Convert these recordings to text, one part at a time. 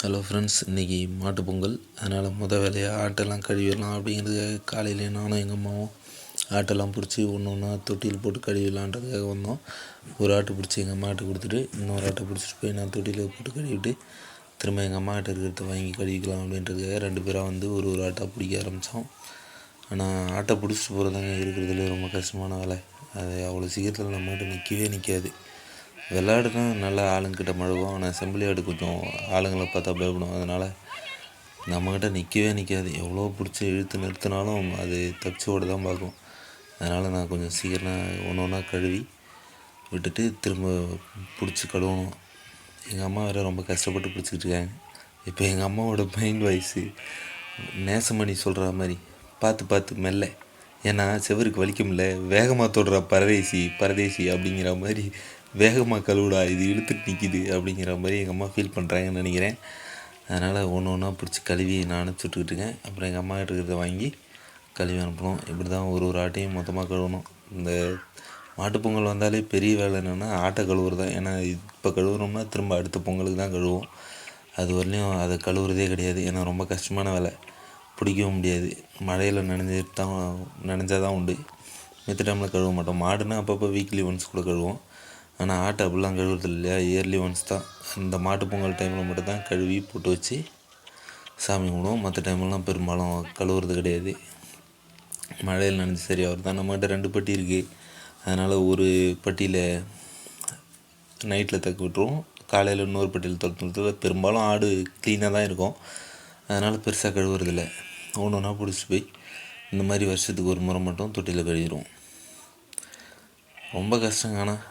Hello friends இன்றைக்கி மாட்டு பொங்கல். அதனால் முத வேலையாக ஆட்டெல்லாம் கழுவிடலாம் அப்படிங்கிறதுக்காக காலையிலே நானும் எங்கள் அம்மாவும் ஆட்டெல்லாம் பிடிச்சி ஒன்று ஒன்றா தொட்டியில் போட்டு கழுவிடலான்றதுக்காக வந்தோம். ஒரு ஆட்டு பிடிச்சி எங்கள் அம்மாட்ட கொடுத்துட்டு இன்னொரு ஆட்டை பிடிச்சிட்டு போய் நான் தொட்டியில் போட்டு கழுவிட்டு திரும்ப எங்கள் அம்மாட்ட இருக்கிறத வாங்கி கழுவிக்கலாம் அப்படின்றதுக்காக ரெண்டு பேராக வந்து ஒரு ஒரு ஆட்டாக பிடிக்க ஆரம்பித்தோம் ஆனால் ஆட்டை பிடிச்சிட்டு போகிறதாங்க இருக்கிறதுல ரொம்ப கஷ்டமான வேலை. அது அவ்வளோ சீக்கிரத்தில் நம்மகிட்ட நிற்கவே நிற்காது விளாடுனா நல்லா ஆளுங்கிட்ட மழுவோம். ஆனால் செம்பிளி ஆடு கொஞ்சம் ஆளுங்களை பார்த்தா பயப்படும். அதனால் நம்மக்கிட்ட நிற்கவே நிற்காது எவ்வளோ பிடிச்சி இழுத்து நிறுத்தினாலும் அது தப்பிச்சு ஓட தான் பார்க்கும். அதனால் நான் கொஞ்சம் சீக்கிரம் ஒன்று ஒன்றா கழுவி விட்டுட்டு திரும்ப பிடிச்சி கழுவணும். எங்கள் அம்மா வேறு ரொம்ப கஷ்டப்பட்டு பிடிச்சிக்கிட்டு இருக்காங்க. இப்போ எங்கள் அம்மாவோட மைண்ட் வாய்ஸு நேசமணி சொல்கிற மாதிரி பார்த்து பார்த்து மெல்ல. ஏன்னா செவருக்கு வலிக்கும்ல. வேகமாக தொடுற பரதேசி பரதேசி அப்படிங்கிற மாதிரி வேகமாக கழுவுடா இது இழுத்துட்டு நிற்கிது அப்படிங்கிற மாதிரி எங்கள் அம்மா ஃபீல் பண்ணுறாங்கன்னு நினைக்கிறேன். அதனால் ஒன்று ஒன்றா பிடிச்சி கழுவி நான் அனுப்பிச்சுட்ருக்கிட்டு இருக்கேன். அப்புறம் எங்கள் அம்மா கிட்ட இருக்கிறத வாங்கி கழுவி அனுப்பணும். இப்படி தான் ஒரு ஒரு ஆட்டையும் மொத்தமாக கழுவணும். இந்த மாட்டுப் பொங்கல் வந்தாலே பெரிய வேலை என்னென்னா ஆட்டை கழுவுறது தான் ஏன்னா இப்போ கழுவுறோம்னா திரும்ப அடுத்த பொங்கலுக்கு தான் கழுவோம். அது வரலையும் அதை கழுவுறதே கிடையாது. ஏன்னா ரொம்ப கஷ்டமான வேலை. பிடிக்கவும் முடியாது. மழையில் நனைஞ்சிட்டு தான் நனைஞ்சால் தான் உண்டு மித்த டைமில் கழுவ மாட்டோம். மாடுனா அப்பப்போ வீக்லி ஒன்ஸ் கூட கழுவோம். ஆனால் ஆட்டை அப்படிலாம் கழுவுறது இல்லையா? இயர்லி ஒன்ஸ் தான். இந்த மாட்டு பொங்கல் டைமில் மட்டும்தான் கழுவி போட்டு வச்சு சாமி கும்பிடுவோம். மற்ற டைம்லாம் பெரும்பாலும் கழுவுறது கிடையாது. மழையில் நனைஞ்சு சரியாக தான் நம்மகிட்ட ரெண்டு பட்டி இருக்குது அதனால் ஒரு பட்டியில் நைட்டில் தக்க விட்டுருவோம். காலையில் இன்னொரு பட்டியில் துரத்துறது பெரும்பாலும் ஆடு க்ளீனாக தான் இருக்கும். அதனால் பெருசாக கழுவுறதில்ல ஒன்று ஒன்றா பிடிச்சிட்டு போய் இந்த மாதிரி வருஷத்துக்கு ஒரு முறை மட்டும் தொட்டியில் கழுவிடுவோம். ரொம்ப கஷ்டங்க ஆனால்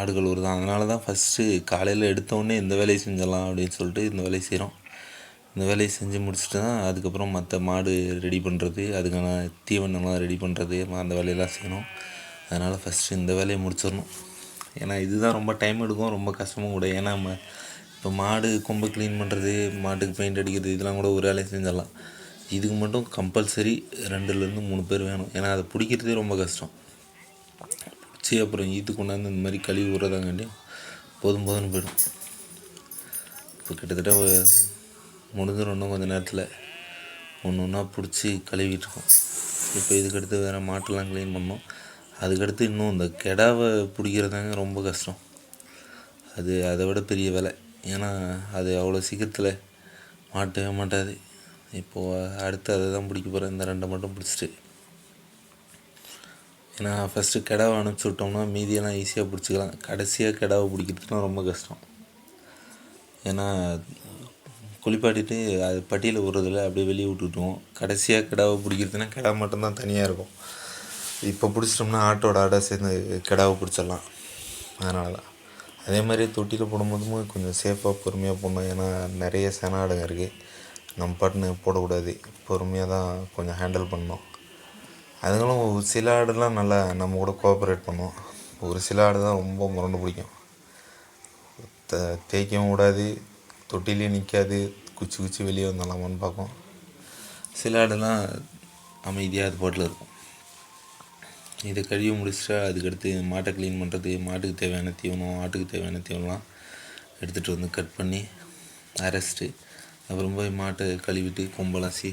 ஆடுகள் ஒரு தான். அதனால தான் ஃபஸ்ட்டு காலையில் எடுத்தோடனே இந்த வேலையை செஞ்சிடலாம் அப்படின்னு சொல்லிட்டு இந்த வேலையை செய்கிறோம் இந்த வேலையை செஞ்சு முடிச்சுட்டு தான் அதுக்கப்புறம் மற்ற மாடு ரெடி பண்ணுறது அதுக்கான தீவனம்லாம் ரெடி பண்ணுறது அந்த வேலையெல்லாம் செய்யணும். அதனால் ஃபஸ்ட்டு இந்த வேலையை முடிச்சிடணும். ஏன்னா இதுதான் ரொம்ப டைம் எடுக்கும் ரொம்ப கஷ்டமும் கூட. ஏன்னா நம்ம இப்போ மாடு கொம்பு க்ளீன் பண்ணுறது மாட்டுக்கு பெயிண்ட் அடிக்கிறது இதெல்லாம் கூட ஒரு வேலையை செஞ்சிடலாம். இதுக்கு மட்டும் கம்பல்சரி ரெண்டுலேருந்து மூணு பேர் வேணும். ஏன்னா அதை பிடிக்கிறதே ரொம்ப கஷ்டம். பிடிச்சி அப்புறம் ஈத்து கொண்டாந்து இந்த மாதிரி கழுவி விட்றதாங்காண்டி போதும் போதும்னு போயிடும். இப்போ கிட்டத்தட்ட முடிஞ்சிடும் இன்னும் கொஞ்சம் நேரத்தில். ஒன்று ஒன்றா பிடிச்சி கழுவிட்டுருக்கோம் இப்போ இதுக்கடுத்து வேறு மாட்டெல்லாம் க்ளீன் பண்ணோம் அதுக்கடுத்து இன்னும் இந்த கெடாவை பிடிக்கிறதாங்க ரொம்ப கஷ்டம். அது அதை விட பெரிய வேலை. ஏன்னா அது அவ்வளோ சீக்கிரத்தில் மாட்டவே மாட்டாது. இப்போது அடுத்து அதை தான் பிடிக்க போகிறேன் இந்த ரெண்டை மட்டும் பிடிச்சிட்டு. ஏன்னா ஃபஸ்ட்டு கிடாவை அனுப்பிச்சி விட்டோம்னா மீதியெல்லாம் ஈஸியாக பிடிச்சிக்கலாம். கடைசியாக கிடாவை பிடிக்கிறதுனா ரொம்ப கஷ்டம். ஏன்னா குளிப்பாட்டிட்டு அது பட்டியில் விடுறதில்ல அப்படியே வெளியே விட்டுட்டுவோம். கடைசியாக கிடாவை பிடிக்கிறதுனா கிடா மட்டும்தான் தனியாக இருக்கும். இப்போ பிடிச்சிட்டோம்னா ஆட்டோட ஆடாக சேர்ந்து கிடாவை பிடிச்சிடலாம். அதனால தான் அதே மாதிரி தொட்டியில் போடும்போதும் கொஞ்சம் சேஃபாக பொறுமையாக போடணும். ஏன்னா நிறைய சென ஆடுங்க இருக்குது நம்ம பாட்டுன்னு போடக்கூடாது. பொறுமையாக தான் கொஞ்சம் ஹேண்டில் பண்ணணும். அதுங்களும் ஒரு சில ஆடுலாம் நல்லா நம்ம கூட கோஆப்ரேட் பண்ணும் ஒரு சில ஆடு தான் ரொம்ப முரண்டு பிடிக்கும். த தேய்க்கவும் விடாது தொட்டிலையும் நிற்காது குச்சி குச்சி வெளியே வந்துடலாமான்னு பார்க்கும் சில ஆடுலாம் அமைதியாக அது பாட்டில் இருக்கும். இதை கழுவி முடிச்சிட்டா அதுக்கடுத்து மாட்டை க்ளீன் பண்ணுறது மாட்டுக்கு தேவையான தீவனம் ஆட்டுக்கு தேவையான தீவனம்லாம் எடுத்துகிட்டு வந்து கட் பண்ணி அரைச்சிட்டு அப்புறம் போய் மாட்டை கழுவிட்டு கொம்பெல்லாம் சீ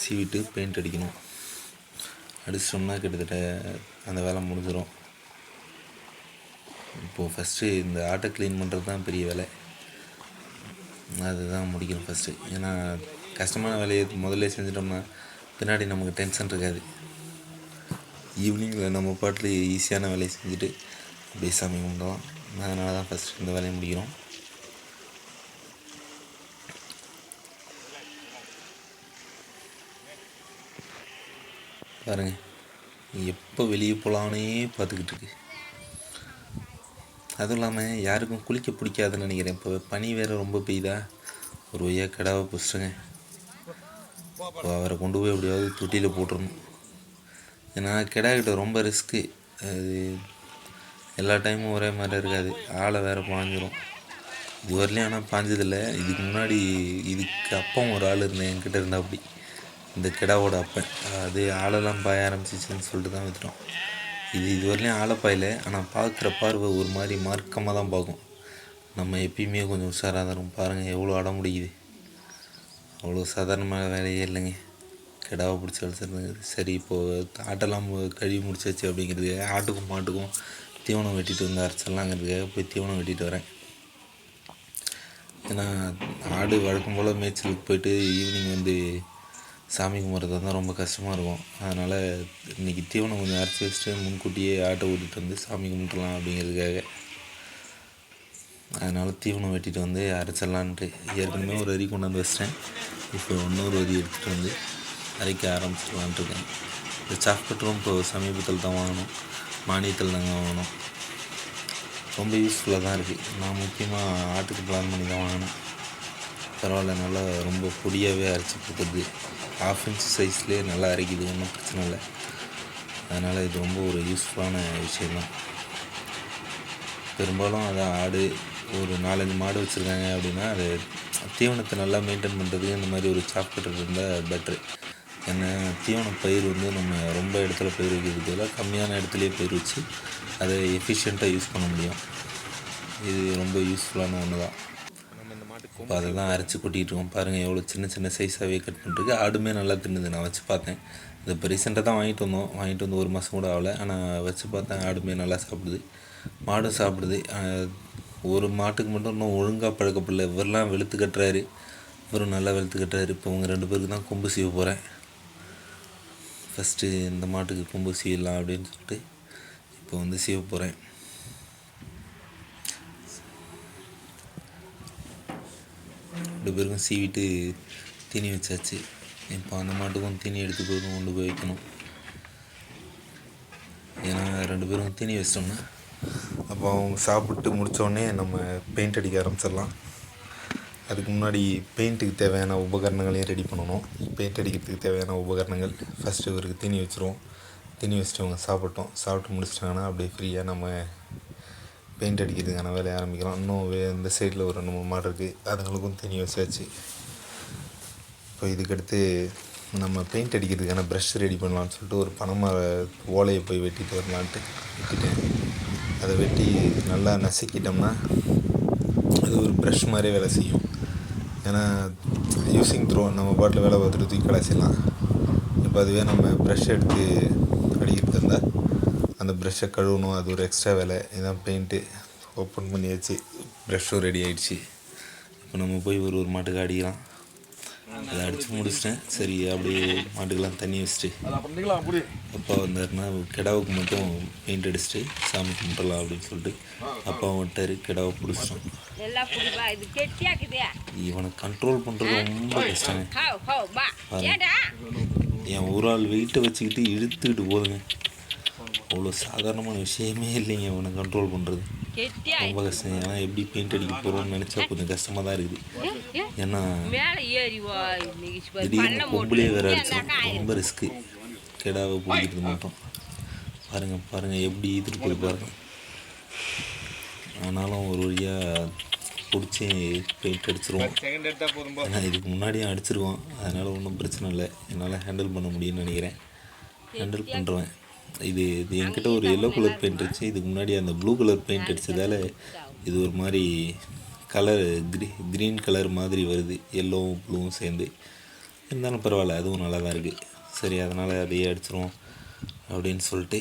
சீவிட்டு பெயிண்ட் அடிக்கணும். அடிச்சிட்டோம்னா கிட்டத்தட்ட அந்த வேலை முடிஞ்சிடும் இப்போது ஃபஸ்ட்டு இந்த ஆட்டை க்ளீன் பண்ணுறது தான் பெரிய வேலை. அதுதான் முடிக்கணும் ஃபஸ்ட்டு ஏன்னா கஷ்டமான வேலையை முதல்ல செஞ்சிட்டோம்னா பின்னாடி நமக்கு டென்ஷன் இருக்காது. ஈவினிங்கில் நம்ம பாட்டில் ஈஸியான வேலையை செஞ்சுட்டு அப்படியே சாமி கும்பிடலாம் அதனால தான் ஃபஸ்ட்டு இந்த வேலையை முடிக்கிறோம். பாருங்க. எப்போ வெளியே போகலான்னே பார்த்துக்கிட்டு இருக்கு அதுவும் இல்லாமல் யாருக்கும் குளிக்க பிடிக்காதுன்னு நினைக்கிறேன். இப்போ பனி வேறு ரொம்ப பெய்யுதா? ஒரு வழியாக கடாவை பிடிச்சிட்டுங்க இப்போ அவரை கொண்டு போய் எப்படியாவது தொட்டியில் போட்டுருணும் ஏன்னா கிடாக்கிட்ட ரொம்ப ரிஸ்க்கு. அது எல்லா டைமும் ஒரே மாதிரி இருக்காது. ஆளை வேறு பாஞ்சிரும். இது வரலையும் ஆனால் பாஞ்சதில்லை. இதுக்கு முன்னாடி இதுக்கு அப்பவும் ஒரு ஆள் இருந்தேன். என்கிட்ட இருந்தால் அப்படி. இந்த கிடாவோட அப்பன் அது ஆளெல்லாம் பாய ஆரம்பிச்சிச்சுன்னு சொல்லிட்டு தான் விற்றுட்டோம் இது இது ஆளை பாயல. ஆனால் பார்க்குற பார்வை ஒரு மாதிரி மார்க்கமாக தான் பார்க்கும் நம்ம எப்பயுமே கொஞ்சம் உஷாராக தான் இருக்கும் பாருங்கள் எவ்வளோ அட முடியுது அவ்வளோ சாதாரணமான வேலையே இல்லைங்க. கிடாவை பிடிச்சி வளர்த்துறது சரி இப்போது ஆட்டெல்லாம் கழுவி முடிச்சாச்சு அப்படிங்கிறதுக்காக ஆட்டுக்கும் மாட்டுக்கும் தீவனம் வெட்டிட்டு வந்து அரைச்சிடலாங்கிறதுக்காக போய் தீவனம் வெட்டிட்டு வரேன். ஏன்னா ஆடு வழக்கம் போல் மேய்ச்சலுக்கு போயிட்டு ஈவினிங் வந்து சாமி கும்பிட்றது தான் ரொம்ப கஷ்டமாக இருக்கும். அதனால் இன்றைக்கி தீவனம் கொஞ்சம் அரைச்சி வச்சுட்டு முன்கூட்டியே ஆட்டை ஓட்டிகிட்டு வந்து சாமி கும்பிட்றலாம் அப்படிங்கிறதுக்காக. அதனால் தீவனம் வெட்டிட்டு வந்து அரைச்சிடலான்ட்டு ஏற்கனவே ஒரு அரி கொண்டாந்து வச்சிட்டேன். இப்போ இன்னொரு அரி எடுத்துகிட்டு வந்து அரைக்க ஆரம்பிச்சிடலான்ட்டு இருக்கேன். இந்த சாக்லேட்டும் இப்போ சமீபத்தில் தான் வாங்கினோம் மானியத்தில் தாங்க வாங்கினோம் ரொம்ப யூஸ்ஃபுல்லாக தான் இருக்குது நான் முக்கியமாக ஆட்டுக்கு பிளான் பண்ணி தான் வாங்கினேன். பரவாயில்ல நல்லா ரொம்ப பொடியாகவே அரைச்சி கொடுக்குறது ஹாஃப் இன்ச் சைஸ்லேயே நல்லா அரைக்குது ஒன்றும் பிரச்சனை இல்லை. அதனால் இது ரொம்ப ஒரு யூஸ்ஃபுல்லான விஷயந்தான் பெரும்பாலும் அதான் ஆடு ஒரு நாலஞ்சு மாடு வச்சுருக்காங்க அப்படின்னா அது தீவனத்தை நல்லா மெயின்டைன் பண்ணுறதுக்கு இந்த மாதிரி ஒரு சாப்பிட்டு இருந்தால் பெட்ரு ஏன்னா தீவன பயிர் வந்து நம்ம ரொம்ப இடத்துல பயிர் வைக்கிறதுக்கு பதிலாக கம்மியான இடத்துலையே பயிர் வச்சு அதை எஃபிஷியண்ட்டாக யூஸ் பண்ண முடியும். இது ரொம்ப யூஸ்ஃபுல்லான ஒன்று தான் இப்போ அதெல்லாம் அரைச்சி கொட்டிகிட்டு இருக்கோம் பாருங்கள் எவ்வளோ சின்ன சின்ன சைஸாகவே கட் பண்ணிட்டுருக்கு. ஆடுமே நல்லா தின்னுது நான் வச்சு பார்த்தேன். இது இப்போ ரீசெண்டாக தான் வாங்கிட்டு வந்தோம். வாங்கிட்டு வந்து ஒரு மாதம் கூட ஆகலை. ஆனால் வச்சு பார்த்தேன் ஆடுமே நல்லா சாப்பிடுது. மாடும் சாப்பிடுது. ஒரு மாட்டுக்கு மட்டும் இன்னும் ஒழுங்காக பழக்கப்படல. இவரெலாம் வெளுத்து கட்டுறாரு. இவரும் நல்லா வெளுத்து கட்டுறாரு. இப்போ அவங்க ரெண்டு பேருக்கு தான் கொம்பு சீவ போகிறேன் ஃபஸ்ட்டு இந்த மாட்டுக்கு கொம்பு செய்யலாம் அப்படின்னு சொல்லிட்டு இப்போ வந்து சீவ போகிறேன் ரெண்டு பேருக்கும் சீவிட்டு தீனி வச்சாச்சு. இப்போ அந்த மாட்டுக்கும் தீனி எடுத்து போய் கொண்டு போய் வைக்கணும். ஏன்னா ரெண்டு பேரும் தீனி வச்சிட்டோம்னா அப்போ அவங்க சாப்பிட்டு முடித்தோடனே நம்ம பெயிண்ட் அடிக்க ஆரம்பிச்சிடலாம். அதுக்கு முன்னாடி பெயிண்ட்டுக்கு தேவையான உபகரணங்களையும் ரெடி பண்ணணும். பெயிண்ட் அடிக்கிறதுக்கு தேவையான உபகரணங்கள். ஃபஸ்ட்டு இவருக்கு தீனி வச்சுருவோம். தீனி வச்சுட்டு அவங்க சாப்பிட்டோம். சாப்பிட்டு முடிச்சிட்டாங்கன்னா அப்படியே ஃப்ரீயாக நம்ம பெயிண்ட் அடிக்கிறதுக்கான வேலையை ஆரம்பிக்கலாம் இன்னும் வே இந்த சைடில் ஒரு ரெண்டு மூணு மாடு இருக்குது அதுங்களுக்கும் தனி வச்சாச்சு. இப்போ இதுக்கடுத்து நம்ம பெயிண்ட் அடிக்கிறதுக்கான ப்ரஷ் ரெடி பண்ணலான்னு சொல்லிட்டு ஒரு பனைமர ஓலையை போய் வெட்டிட்டு வரலான்ட்டு வெட்டிட்டேன் அதை வெட்டி நல்லா நசுக்கிட்டோம்னா அது ஒரு ப்ரஷ் மாதிரியே வேலை செய்யும். ஏன்னா யூஸிங் த்ரோ நம்ம பாட்டில் வேலை பார்த்துட்டு தூக்கி கலாச்சிடலாம் இப்போ அதுவே நம்ம ப்ரஷ் எடுத்து அந்த ப்ரஷ்ஷை கழுவணும். அது ஒரு எக்ஸ்ட்ரா வேலை. இதான் பெயிண்ட்டு ஓப்பன் பண்ணியாச்சு. ப்ரஷ்ஷும் ரெடி ஆயிடுச்சு. இப்போ நம்ம போய் ஒரு ஒரு மாட்டுக்கு அடிக்கலாம். அதை அடித்து முடிச்சிட்டேன். சரி அப்படியே மாட்டுக்கெல்லாம் தண்ணி வச்சுட்டு அப்பா வந்தாருன்னா கிடாவுக்கு மட்டும் பெயிண்ட் அடிச்சுட்டு சாமி கும்பிடலாம் அப்படின்னு சொல்லிட்டு அப்பா வந்துட்டாரு. கிடாவை பிடிச்சிட்டோம். எல்லாம் புடிப்பா இது கெட்டியாக்குதே. இவனை கண்ட்ரோல் பண்ணுறது ரொம்ப கஷ்டங்க. என் ஒரு ஆள் வெயிட்டை வச்சுக்கிட்டு இழுத்துக்கிட்டு போதுங்க. அவ்வளோ சாதாரணமான விஷயமே இல்லைங்க இவனை கண்ட்ரோல் பண்ணுறது கெட்டியா ரொம்ப கஷ்டம். ஏன்னா எப்படி பெயிண்ட் அடிக்க போகிறோம்னு நினச்சா கொஞ்சம் கஷ்டமாக தான் இருக்குது. ஏன்னா திடீர்னு கொம்புலேயே வேற போட்டு அடிச்சிடும் ரொம்ப ரிஸ்க்கு கெடாவை பிடிக்கிறது மட்டும். பாருங்க பாருங்க எப்படி ஈத்துட்டு போய் பாருங்க. ஆனாலும் ஒரு வழியாக பிடிச்சி பெயிண்ட் அடிச்சிருவோம். ஏன்னா இதுக்கு முன்னாடியும் அடிச்சிருக்கோம் அதனால் ஒன்றும் பிரச்சனை இல்லை. என்னால் ஹேண்டில் பண்ண முடியும்னு நினைக்கிறேன். ஹேண்டில் பண்ணுறேன் இது இது என்கிட்ட ஒரு எல்லோ கலர் பெயிண்ட் அடிச்சு இதுக்கு முன்னாடி அந்த ப்ளூ கலர் பெயிண்ட் அடித்ததால் இது ஒரு மாதிரி கலர் க்ரீ க்ரீன் கலர் மாதிரி வருது. எல்லோவும் ப்ளூவும் சேர்ந்து. இருந்தாலும் பரவாயில்ல அதுவும் நல்லா தான் இருக்குது சரி அதனால் அதையே அடிச்சிருவோம் அப்படின்னு சொல்லிட்டு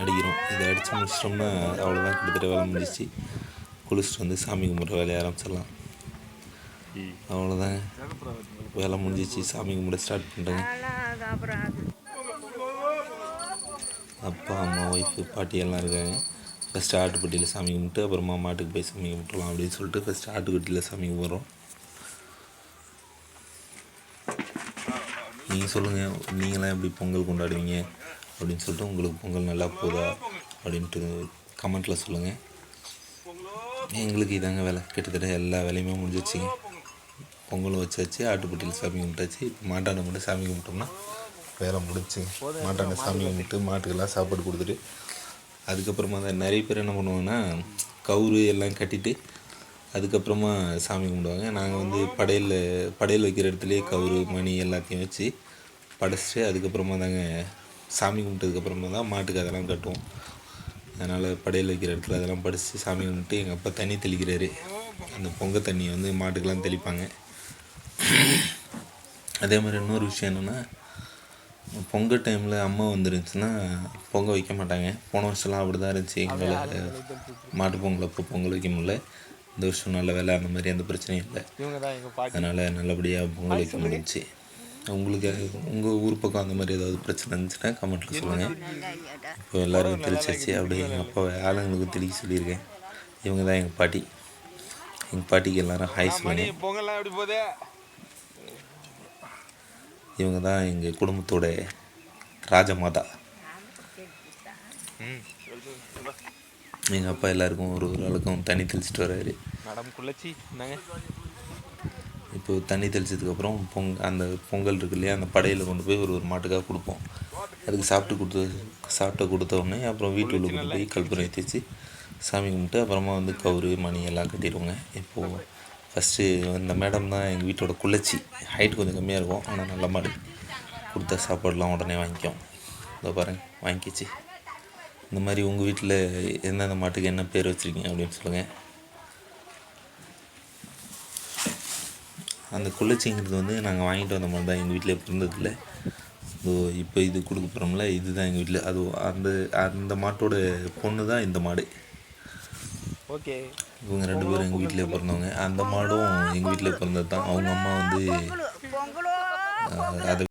அடிக்கிறோம். இதை அடித்து முடிச்சிட்டோம்னா அவ்வளோதான் கிட்டத்தட்ட வேலை முடிஞ்சிச்சு குளிச்சுட்டு வந்து சாமி கும்பிட்ற வேலையை ஆரம்பிச்சிடலாம். அவ்வளோதாங்க வேலை முடிஞ்சிச்சு சாமி கும்பிட ஸ்டார்ட் அது அப்பா அம்மா ஒய்ஃபு பாட்டி எல்லாம் இருக்காங்க. ஃபஸ்ட்டு ஆட்டுப்பட்டியில் சாமி கும்பிட்டு அப்புறமா மாட்டுக்கு போய் சாமி கும்பிட்டுலாம் அப்படின்னு சொல்லிட்டு ஃபஸ்ட்டு ஆட்டுக்குட்டியில் சாமி கும்பிட்றோம். நீங்கள் சொல்லுங்கள் நீங்களாம் எப்படி பொங்கல் கொண்டாடுவீங்க அப்படின்னு சொல்லிட்டு உங்களுக்கு பொங்கல் நல்லா போதா அப்படின்ட்டு கமெண்ட்டில் சொல்லுங்கள் எங்களுக்கு இதாங்க வேலை. கிட்டத்தட்ட எல்லா வேலையுமே முடிஞ்சிருச்சுங்க. பொங்கலும் வச்சாச்சு ஆட்டுப்பட்டியில் சாமி கும்பிட்டாச்சு. இப்போ மாட்டாண்ட மட்டும் சாமி கும்பிட்டோம்னா வேலை முடிஞ்சுங்க மாட்டாண்டை சாமி கும்பிட்டு மாட்டுக்கெல்லாம் சாப்பாடு கொடுத்துட்டு அதுக்கப்புறமா தான் நிறைய பேர் என்ன பண்ணுவாங்கன்னா கவுரு எல்லாம் கட்டிட்டு அதுக்கப்புறமா சாமி கும்பிடுவாங்க. நாங்கள் வந்து படையல் படையல் வைக்கிற இடத்துலையே கவுரு மணி எல்லாத்தையும் வச்சு படைச்சிட்டு அதுக்கப்புறமா தாங்க சாமி கும்பிட்டதுக்கப்புறமா தான் மாட்டுக்கு அதெல்லாம் கட்டுவோம். அதனால் படையல் வைக்கிற இடத்துல அதெல்லாம் படித்து சாமி கும்பிட்டு எங்கள் அப்பா தண்ணி தெளிக்கிறாரு. அந்த பொங்க தண்ணியை வந்து மாட்டுக்கெல்லாம் தெளிப்பாங்க. அதே மாதிரி இன்னொரு விஷயம் என்னென்னா பொங்கல் டைமில் அம்மா வந்துருந்துச்சுன்னா பொங்கல் வைக்க மாட்டாங்க. போன வருஷம்லாம் அப்படி தான் இருந்துச்சு எங்களால் மாட்டு பொங்கல் அப்போ பொங்கல் வைக்க முடியல. இந்த வருஷம் நல்ல வேலை அந்த மாதிரி எந்த பிரச்சனையும் இல்லை. அதனால் நல்லபடியாக பொங்கல் வைக்க முடிஞ்சுச்சு. உங்களுக்கு உங்கள் ஊர் பக்கம் அந்த மாதிரி ஏதாவது பிரச்சனை இருந்துச்சுன்னா கமெண்ட்டில் சொல்லுங்கள் இப்போ எல்லாருக்கும் தெளிச்சாச்சு அப்படியே எங்கள் அப்பா ஆளுங்களுக்கு தெளிக்க சொல்லியிருக்கேன். இவங்க தான் எங்கள் பாட்டி. எங்கள் பாட்டிக்கு எல்லாரும் ஹாய் சொல்லுங்கள் பொங்கல்லாம் எப்படி போகுது? இவங்க தான் எங்கள் குடும்பத்தோட ராஜமாதா. எங்கள் அப்பா எல்லாருக்கும் ஒரு ஒரு ஆளுக்கும் தண்ணி தெளிச்சிட்டு என்னங்க? இப்போ தண்ணி தெளிச்சதுக்கப்புறம் பொங் அந்த பொங்கல் இருக்கு இல்லையா அந்த படையில் கொண்டு போய் ஒரு ஒரு மாட்டுக்காக கொடுப்போம். அதுக்கு சாப்பிட்டு கொடுத்து சாப்பிட்ட கொடுத்த உடனே அப்புறம் வீட்டுள்ள கொண்டு போய் கற்பூரம் தேய்ச்சி சாமி கும்பிட்டு அப்புறமா வந்து கவுரு மணி எல்லாம் கட்டிடுவோங்க. இப்போது ஃபஸ்ட்டு இந்த மேடம் தான் எங்கள் வீட்டோட குள்ளச்சி ஹைட் கொஞ்சம் கம்மியாக இருக்கும். ஆனால் நல்ல மாடு. கொடுத்த சாப்பாடுலாம் உடனே வாங்கிக்கும். இதோ பாருங்க வாங்கிக்கிச்சு இந்த மாதிரி உங்கள் வீட்டில் எந்தெந்த மாட்டுக்கு என்ன பேர் வச்சுருக்கீங்க அப்படின்னு சொல்லுங்கள் அந்த குள்ளச்சிங்கிறது வந்து நாங்கள் வாங்கிட்டு வந்த மாதிரி தான். எங்கள் வீட்டில் பிறந்ததில்ல. இதோ இப்போ இது கொடுக்க போகிறோம்ல இதுதான் எங்கள் வீட்டில் அது அந்த அந்த மாட்டோட பொண்ணு தான் இந்த மாடு. ஓகே. இவங்க ரெண்டு பேரும் எங்கள் வீட்டிலே பிறந்தவங்க. அந்த மாடும் எங்கள் வீட்டில் பிறந்தது தான் அவங்க அம்மா வந்து அதை